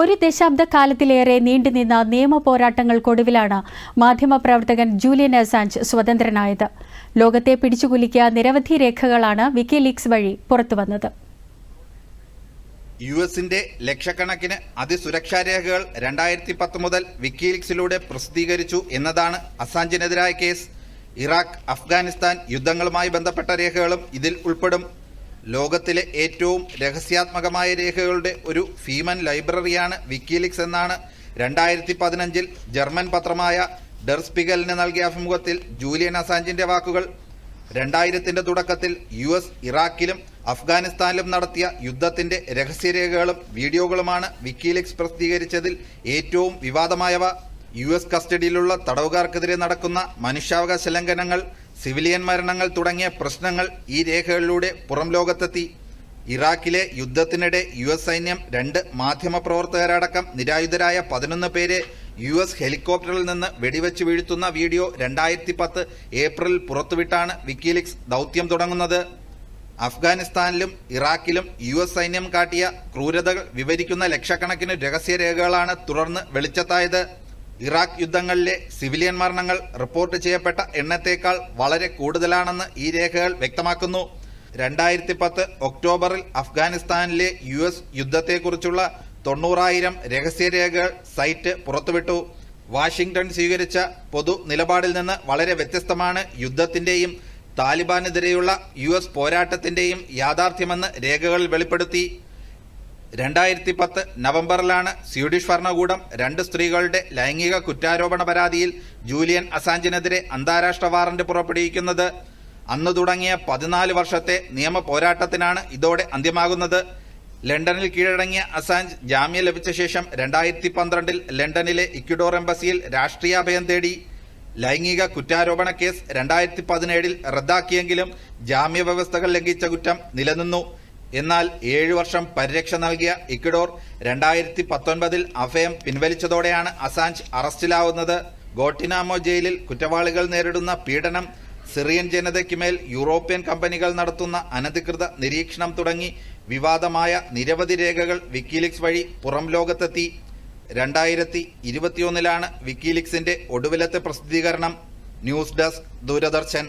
ഒരു ദശാബ്ദക്കാലത്തിലേറെ നീണ്ടുനിന്ന നിയമ പോരാട്ടങ്ങൾക്കൊടുവിലാണ് മാധ്യമപ്രവർത്തകൻ ജൂലിയൻ അസാഞ്ച് സ്വതന്ത്രനായത്. ലോകത്തെ പിടിച്ചുകുലിക്കിയ നിരവധി രേഖകളാണ് വിക്കിലീക്സ് വഴി പുറത്തുവന്നത്. യു എസിന്റെ ലക്ഷക്കണക്കിന് അതിസുരക്ഷാ രേഖകൾ രണ്ടായിരത്തി പത്ത് മുതൽ വിക്കിലീക്സിലൂടെ പ്രസിദ്ധീകരിച്ചു എന്നതാണ് അസാഞ്ചിനെതിരായ കേസ്. ഇറാഖ് അഫ്ഗാനിസ്ഥാൻ യുദ്ധങ്ങളുമായി ബന്ധപ്പെട്ട രേഖകളും ഇതിൽ ഉൾപ്പെടും. ലോകത്തിലെ ഏറ്റവും രഹസ്യാത്മകമായ രേഖകളുടെ ഒരു ഫീമൻ ലൈബ്രറിയാണ് വിക്കിലീക്സ് എന്നാണ് രണ്ടായിരത്തി പതിനഞ്ചിൽ ജർമ്മൻ പത്രമായ ഡെർസ്പിഗലിന് നൽകിയ അഭിമുഖത്തിൽ ജൂലിയൻ അസാഞ്ചിന്റെ വാക്കുകൾ. രണ്ടായിരത്തിന്റെ തുടക്കത്തിൽ യു എസ് ഇറാഖിലും അഫ്ഗാനിസ്ഥാനിലും നടത്തിയ യുദ്ധത്തിന്റെ രഹസ്യരേഖകളും വീഡിയോകളുമാണ് വിക്കിലീക്സ് പ്രസിദ്ധീകരിച്ചതിൽ ഏറ്റവും വിവാദമായവ. യു എസ് കസ്റ്റഡിയിലുള്ള തടവുകാർക്കെതിരെ നടക്കുന്ന മനുഷ്യാവകാശ ലംഘനങ്ങൾ സിവിലിയൻ മരണങ്ങൾ തുടങ്ങിയ പ്രശ്നങ്ങൾ ഈ രേഖകളിലൂടെ പുറം ലോകത്തെത്തി. ഇറാഖിലെ യുദ്ധത്തിനിടെ യു എസ് സൈന്യം രണ്ട് മാധ്യമപ്രവർത്തകരടക്കം നിരായുധരായ പതിനൊന്ന് പേരെ യു എസ് ഹെലികോപ്റ്ററിൽ നിന്ന് വെടിവെച്ച് വീഴ്ത്തുന്ന വീഡിയോ രണ്ടായിരത്തി പത്ത് ഏപ്രിലിൽ പുറത്തുവിട്ടാണ് വിക്കിലിക്സ് ദൗത്യം തുടങ്ങുന്നത്. അഫ്ഗാനിസ്ഥാനിലും ഇറാഖിലും യു എസ് സൈന്യം കാട്ടിയ ക്രൂരതകൾ വിവരിക്കുന്ന ലക്ഷക്കണക്കിന് രഹസ്യ രഹസ്യരേഖകളാണ് തുടർന്ന് വെളിച്ചത്തായത്. ഇറാഖ് യുദ്ധങ്ങളിലെ സിവിലിയൻ മരണങ്ങൾ റിപ്പോർട്ട് ചെയ്യപ്പെട്ട എണ്ണത്തേക്കാൾ വളരെ കൂടുതലാണെന്ന് ഈ രേഖകൾ വ്യക്തമാക്കുന്നു. രണ്ടായിരത്തി പത്ത് ഒക്ടോബറിൽ അഫ്ഗാനിസ്ഥാനിലെ യു എസ് യുദ്ധത്തെക്കുറിച്ചുള്ള തൊണ്ണൂറായിരം രഹസ്യരേഖകൾ സൈറ്റ് പുറത്തുവിട്ടു. വാഷിംഗ്ടൺ സ്വീകരിച്ച പൊതു നിലപാടിൽ നിന്ന് വളരെ വ്യത്യസ്തമാണ് യുദ്ധത്തിന്റെയും താലിബാനെതിരെയുള്ള യു എസ് പോരാട്ടത്തിന്റെയും യാഥാർത്ഥ്യമെന്ന് രേഖകൾ വെളിപ്പെടുത്തി. രണ്ടായിരത്തി പത്ത് നവംബറിലാണ് സ്വീഡിഷ് ഭരണകൂടം രണ്ട് സ്ത്രീകളുടെ ലൈംഗിക കുറ്റാരോപണ പരാതിയിൽ ജൂലിയൻ അസാഞ്ചിനെതിരെ അന്താരാഷ്ട്ര വാറന്റ് പുറപ്പെടുവിക്കുന്നത്. അന്ന് തുടങ്ങിയ പതിനാല് വർഷത്തെ നിയമ പോരാട്ടത്തിനാണ് ഇതോടെ അന്ത്യമാകുന്നത്. ലണ്ടനിൽ കീഴടങ്ങിയ അസാഞ്ച് ജാമ്യം ലഭിച്ച ശേഷം രണ്ടായിരത്തി പന്ത്രണ്ടിൽ ലണ്ടനിലെ ഇക്വഡോർ എംബസിയിൽ രാഷ്ട്രീയാഭയം തേടി. ലൈംഗിക കുറ്റാരോപണ കേസ് രണ്ടായിരത്തി പതിനേഴിൽ റദ്ദാക്കിയെങ്കിലും ജാമ്യ വ്യവസ്ഥകൾ ലംഘിച്ച കുറ്റം നിലനിന്നു. എന്നാൽ ഏഴു വർഷം പരിരക്ഷ നൽകിയ ഇക്വഡോർ രണ്ടായിരത്തി പത്തൊൻപതിൽ അഭയം പിൻവലിച്ചതോടെയാണ് അസാഞ്ച് അറസ്റ്റിലാവുന്നത്. ഗോട്ടിനാമോ ജയിലിൽ കുറ്റവാളികൾ നേരിടുന്ന പീഡനം സിറിയൻ ജനതയ്ക്ക് മേൽ യൂറോപ്യൻ കമ്പനികൾ നടത്തുന്ന അനധികൃത നിരീക്ഷണം തുടങ്ങി വിവാദമായ നിരവധി രേഖകൾ വിക്കിലിക്സ് വഴി പുറം ലോകത്തെത്തി. രണ്ടായിരത്തി ഇരുപത്തിയൊന്നിലാണ് വിക്കിലിക്സിന്റെ ഒടുവിലത്തെ പ്രസിദ്ധീകരണം. News desk Doordarshan.